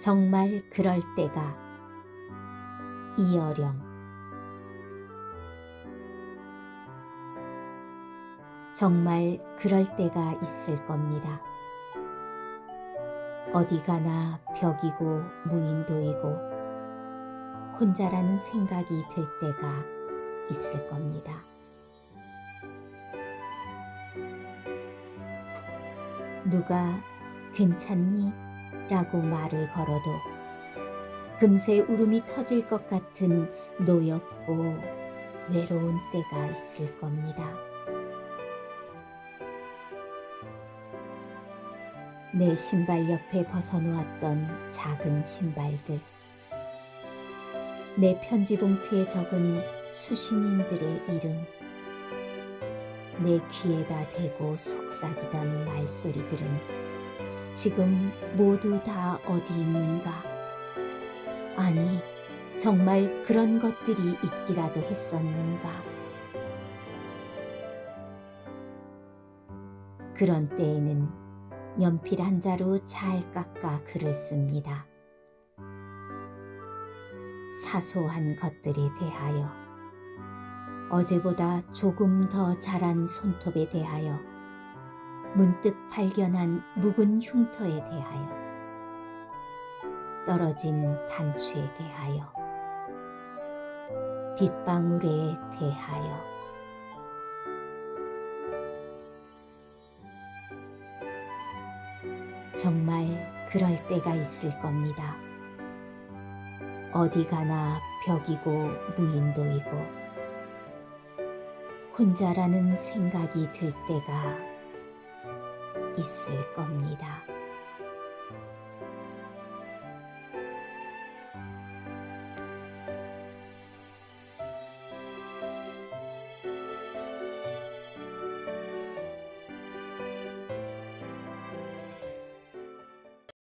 정말 그럴 때가 이어령 정말 그럴 때가 있을 겁니다. 어디 가나 벽이고 무인도이고 혼자라는 생각이 들 때가 있을 겁니다. 누가 괜찮니? 라고 말을 걸어도 금세 울음이 터질 것 같은 노엽고 외로운 때가 있을 겁니다. 내 신발 옆에 벗어놓았던 작은 신발들. 내 편지 봉투에 적은 수신인들의 이름. 내 귀에다 대고 속삭이던 말소리들은 지금 모두 다 어디 있는가? 아니, 정말 그런 것들이 있기라도 했었는가? 그런 때에는 연필 한 자루 잘 깎아 글을 씁니다. 사소한 것들에 대하여, 어제보다 조금 더 자란 손톱에 대하여, 문득 발견한 묵은 흉터에 대하여, 떨어진 단추에 대하여, 빗방울에 대하여, 정말 그럴 때가 있을 겁니다. 어디 가나 벽이고 무인도이고 혼자라는 생각이 들 때가 있을 겁니다.